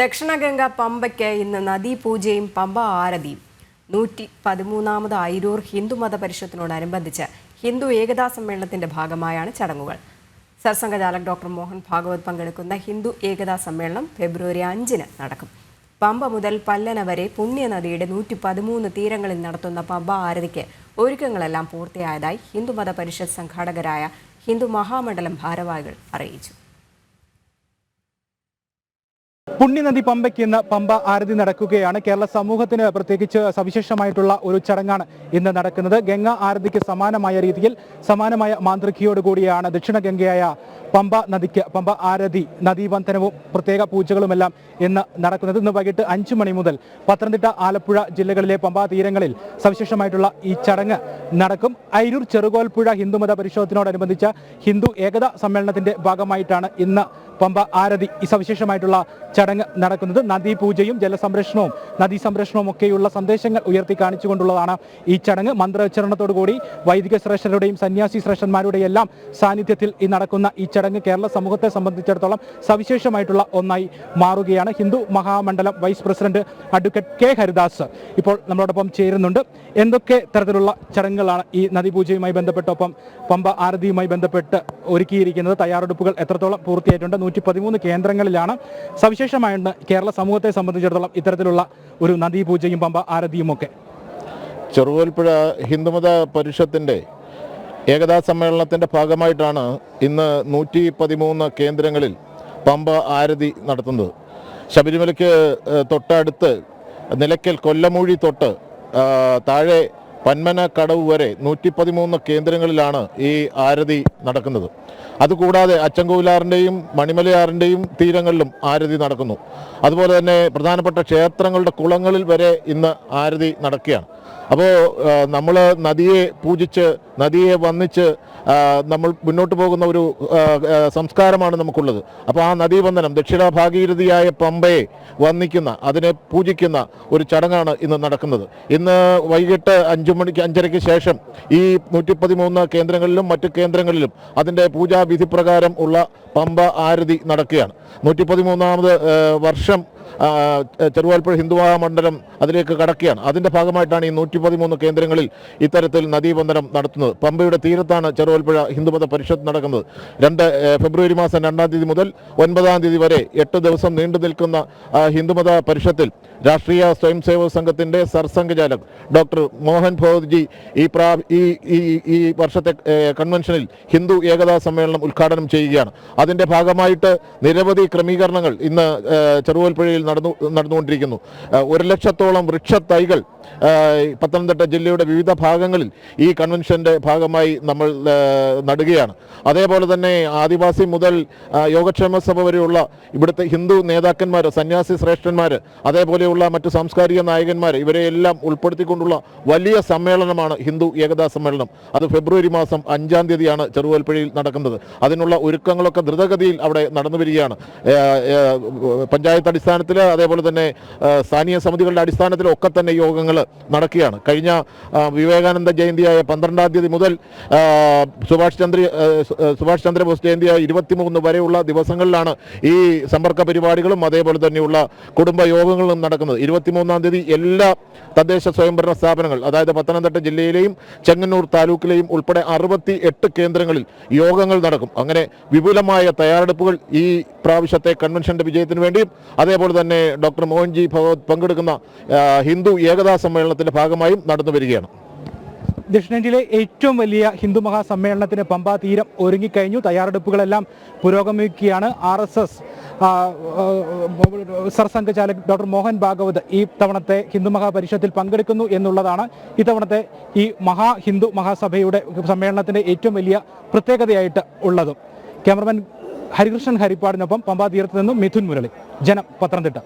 ദക്ഷിണഗംഗ പമ്പയ്ക്ക് ഇന്ന് നദീപൂജയും പമ്പ ആരതിയും. നൂറ്റി പതിമൂന്നാമത് അയിരൂർ ഹിന്ദുമത പരിഷത്തിനോടനുബന്ധിച്ച് ഹിന്ദു ഏകതാ സമ്മേളനത്തിന്റെ ഭാഗമായാണ് ചടങ്ങുകൾ. സർസംഘചാലക് ഡോക്ടർ മോഹൻ ഭാഗവത് പങ്കെടുക്കുന്ന ഹിന്ദു ഏകതാ സമ്മേളനം ഫെബ്രുവരി അഞ്ചിന് നടക്കും. പമ്പ മുതൽ പല്ലന വരെ പുണ്യനദിയുടെ നൂറ്റി പതിമൂന്ന് തീരങ്ങളിൽ നടത്തുന്ന പമ്പ ആരതിക്ക് ഒരുക്കങ്ങളെല്ലാം പൂർത്തിയായതായി ഹിന്ദുമത പരിഷത്ത് സംഘാടകരായ ഹിന്ദു മഹാമണ്ഡലം ഭാരവാഹികൾ അറിയിച്ചു. പുണ്യനദി പമ്പയ്ക്ക് ഇന്ന് പമ്പ ആരതി നടക്കുകയാണ്. കേരള സമൂഹത്തിന് പ്രത്യേകിച്ച് സവിശേഷമായിട്ടുള്ള ഒരു ചടങ്ങാണ് ഇന്ന് നടക്കുന്നത്. ഗംഗ ആരതിക്ക് സമാനമായ രീതിയിൽ സമാനമായ മാന്ത്രികയോടുകൂടിയാണ് ദക്ഷിണ ഗംഗയായ പമ്പ നദിക്ക് പമ്പ ആരതി നദീബന്ധനവും പ്രത്യേക പൂജകളുമെല്ലാം ഇന്ന് നടക്കുന്നത്. ഇന്ന് വൈകിട്ട് അഞ്ചു മണി മുതൽ പത്തനംതിട്ട ആലപ്പുഴ ജില്ലകളിലെ പമ്പാ തീരങ്ങളിൽ സവിശേഷമായിട്ടുള്ള ഈ ചടങ്ങ് നടക്കും. അയിരൂർ ചെറുകോൽപ്പുഴ ഹിന്ദുമത പരിശോധനയോടനുബന്ധിച്ച ഹിന്ദു ഏകതാ സമ്മേളനത്തിന്റെ ഭാഗമായിട്ടാണ് ഇന്ന് പമ്പ ആരതി ഈ സവിശേഷമായിട്ടുള്ള ചടങ്ങ് നടക്കുന്നത്. നദീ പൂജയും ജലസംരക്ഷണവും നദീ സംരക്ഷണവും ഒക്കെയുള്ള സന്ദേശങ്ങൾ ഉയർത്തി കാണിച്ചുകൊണ്ടുള്ളതാണ് ഈ ചടങ്ങ്. മന്ത്രോച്ചാരണത്തോടുകൂടി വൈദിക ശ്രേഷ്ഠരുടെയും സന്യാസി ശ്രേഷ്ഠന്മാരുടെയും എല്ലാം സാന്നിധ്യത്തിൽ ഈ നടക്കുന്ന ഈ ചടങ്ങ് കേരള സമൂഹത്തെ സംബന്ധിച്ചിടത്തോളം സവിശേഷമായിട്ടുള്ള ഒന്നായി മാറുകയാണ്. Hindu Mahamandalam vice president advocate K Haridas ഇപ്പോൾ നമ്മളോടൊപ്പം ചേരുന്നുണ്ട്. എന്തൊക്കെ തരത്തിലുള്ള ചടങ്ങുകളാണ് ഈ നദീപൂജയുമായി ബന്ധപ്പെട്ട് ഒപ്പം പമ്പ ആരതിയുമായി ബന്ധപ്പെട്ട് ഒരുക്കിയിരിക്കുന്നത്? തയ്യാറെടുപ്പുകൾ എത്രത്തോളം പൂർത്തിയായിട്ടുണ്ട്? നൂറ്റി കേന്ദ്രങ്ങളിലാണ്. സവിശേഷമായിട്ട് കേരള സമൂഹത്തെ സംബന്ധിച്ചിടത്തോളം ഇത്തരത്തിലുള്ള ഒരു നദീപൂജയും പമ്പ ആരതിയും ഒക്കെ ചെറുകോൽപ്പുഴ ഹിന്ദുമത പരിഷത്തിന്റെ ഏകതാ സമ്മേളനത്തിന്റെ ഭാഗമായിട്ടാണ് ഇന്ന് നൂറ്റി പതിമൂന്ന് കേന്ദ്രങ്ങളിൽ പമ്പ ആരതി നടത്തുന്നത്. ശബരിമലയ്ക്ക് തൊട്ടടുത്ത് നിലയ്ക്കൽ കൊല്ലമൂഴി തൊട്ട് താഴെ പന്മന കടവ് വരെ നൂറ്റി പതിമൂന്ന് കേന്ദ്രങ്ങളിലാണ് ഈ ആരതി നടക്കുന്നത്. അതുകൂടാതെ അച്ചൻകോവിലാറിന്റെയും മണിമലയാറിന്റെയും തീരങ്ങളിലും ആരതി നടക്കുന്നു. അതുപോലെ തന്നെ പ്രധാനപ്പെട്ട ക്ഷേത്രങ്ങളുടെ കുളങ്ങളിൽ വരെ ഇന്ന് ആരതി നടക്കുകയാണ്. അപ്പോൾ നമ്മൾ നദിയെ പൂജിച്ച് നദിയെ വന്നിച്ച് നമ്മൾ മുന്നോട്ട് പോകുന്ന ഒരു സംസ്കാരമാണ് നമുക്കുള്ളത്. അപ്പോൾ ആ നദീവന്ദനം ദക്ഷിണ ഭാഗീരഥിയായ പമ്പയെ വന്ദിക്കുന്ന അതിനെ പൂജിക്കുന്ന ഒരു ചടങ്ങാണ് ഇന്ന് നടക്കുന്നത്. ഇന്ന് വൈകിട്ട് അഞ്ചു മണിക്ക് അഞ്ചരയ്ക്ക് ശേഷം ഈ നൂറ്റി പതിമൂന്ന് കേന്ദ്രങ്ങളിലും മറ്റ് കേന്ദ്രങ്ങളിലും അതിന്റെ പൂജാവിധി പ്രകാരം ഉള്ള പമ്പ ആരതി നടക്കുകയാണ്. നൂറ്റി പതിമൂന്നാമത് വർഷം ചെറുവാൽപ്പുഴ ഹിന്ദുവാ മണ്ഡലം അതിലേക്ക് കടക്കുകയാണ്. അതിന്റെ ഭാഗമായിട്ടാണ് ഈ നൂറ്റി പതിമൂന്ന് കേന്ദ്രങ്ങളിൽ ഇത്തരത്തിൽ നദീബന്ധനം നടത്തുന്നത്. പമ്പയുടെ തീരത്താണ് ചെറുവാൽപ്പുഴ ഹിന്ദുമത പരിഷത്ത് നടക്കുന്നത്. രണ്ട് ഫെബ്രുവരി മാസം രണ്ടാം തീയതി മുതൽ ഒൻപതാം തീയതി വരെ എട്ട് ദിവസം നീണ്ടു നിൽക്കുന്ന ഹിന്ദുമത പരിഷത്തിൽ രാഷ്ട്രീയ സ്വയം സേവക സംഘത്തിന്റെ സർസംഘചാലക് ഡോക്ടർ മോഹൻ ഭഗവത്ജി ഈ പ്രാ ഈ ഈ വർഷത്തെ കൺവെൻഷനിൽ ഹിന്ദു ഏകതാ സമ്മേളനം ഉദ്ഘാടനം ചെയ്യുകയാണ്. അതിന്റെ ഭാഗമായിട്ട് നിരവധി ക്രമീകരണങ്ങൾ ഇന്ന് ഏ, ചെറുകോൽപ്പുഴയിൽ നടന്നു നടന്നുകൊണ്ടിരിക്കുന്നു. ഒരു ലക്ഷത്തോളം വൃക്ഷത്തൈകൾ പത്തനംതിട്ട ജില്ലയുടെ വിവിധ ഭാഗങ്ങളിൽ ഈ കൺവെൻഷന്റെ ഭാഗമായി നമ്മൾ നടുകയാണ്. അതേപോലെ തന്നെ ആദിവാസി മുതൽ യോഗക്ഷേമ സഭ വരെയുള്ള ഇവിടുത്തെ ഹിന്ദു നേതാക്കന്മാർ സന്യാസി ശ്രേഷ്ഠന്മാർ അതേപോലെയുള്ള മറ്റു സാംസ്കാരിക നായകന്മാർ ഇവരെയെല്ലാം ഉൾപ്പെടുത്തിക്കൊണ്ടുള്ള വലിയ സമ്മേളനമാണ് ഹിന്ദു ഏകതാ സമ്മേളനം. അത് ഫെബ്രുവരി മാസം അഞ്ചാം തീയതിയാണ് ചെറുവൽപ്പുഴയിൽ നടക്കുന്നത്. അതിനുള്ള ഒരുക്കങ്ങളൊക്കെ ദ്രുതഗതിയിൽ അവിടെ നടന്നു വരികയാണ് പഞ്ചായത്ത് അടിസ്ഥാനത്തിൽ അതേപോലെ തന്നെ സ്ഥാനീയ സമിതികളുടെ അടിസ്ഥാനത്തിലൊക്കെ തന്നെ യോഗങ്ങൾ നടക്കുകയാണ്. കഴിഞ്ഞ വിവേകാനന്ദ ജയന്തിയായ പന്ത്രണ്ടാം തീയതി മുതൽ സുഭാഷ് ചന്ദ്ര സുഭാഷ് ചന്ദ്രബോസ് ജയന്തിയായ ഇരുപത്തിമൂന്ന് വരെയുള്ള ദിവസങ്ങളിലാണ് ഈ സമ്പർക്ക പരിപാടികളും അതേപോലെ തന്നെയുള്ള കുടുംബ യോഗങ്ങളും നടക്കുന്നത്. ഇരുപത്തിമൂന്നാം തീയതി എല്ലാ തദ്ദേശ സ്വയംഭരണ സ്ഥാപനങ്ങൾ അതായത് പത്തനംതിട്ട ജില്ലയിലെയും ചെങ്ങന്നൂർ താലൂക്കിലെയും ഉൾപ്പെടെ അറുപത്തി എട്ട് കേന്ദ്രങ്ങളിൽ യോഗങ്ങൾ നടക്കും. അങ്ങനെ വിപുലമായ തയ്യാറെടുപ്പുകൾ ഈ പ്രാവശ്യത്തെ കൺവെൻഷന്റെ വിജയത്തിന് വേണ്ടിയും അതേപോലെ തന്നെ ഡോക്ടർ മോഹൻജി ഭഗവത് പങ്കെടുക്കുന്ന ഹിന്ദു ഏകതാ സമ്മേളനത്തിന്റെ ഭാഗമായും നടന്നു വരികയാണ്. ദക്ഷിണേന്ത്യയിലെ ഏറ്റവും വലിയ ഹിന്ദു മഹാസമ്മേളനത്തിന് പമ്പാ തീരം ഒരുങ്ങിക്കഴിഞ്ഞു. തയ്യാറെടുപ്പുകളെല്ലാം പുരോഗമിക്കുകയാണ്. R S S Sarsanghchalak doctor Mohan Bhagwat ഈ തവണത്തെ ഹിന്ദു മഹാപരിഷത്തിൽ പങ്കെടുക്കുന്നു എന്നുള്ളതാണ് ഇത്തവണത്തെ ഈ മഹാ ഹിന്ദു മഹാസഭയുടെ സമ്മേളനത്തിന്റെ ഏറ്റവും വലിയ പ്രത്യേകതയായിട്ട് ഉള്ളതും. ക്യാമറമാൻ ഹരികൃഷ്ണൻ ഹരിപ്പാടിനൊപ്പം പമ്പാതീരത്ത് നിന്നും മിഥുൻ മുരളി. ജനം പത്തനംതിട്ട.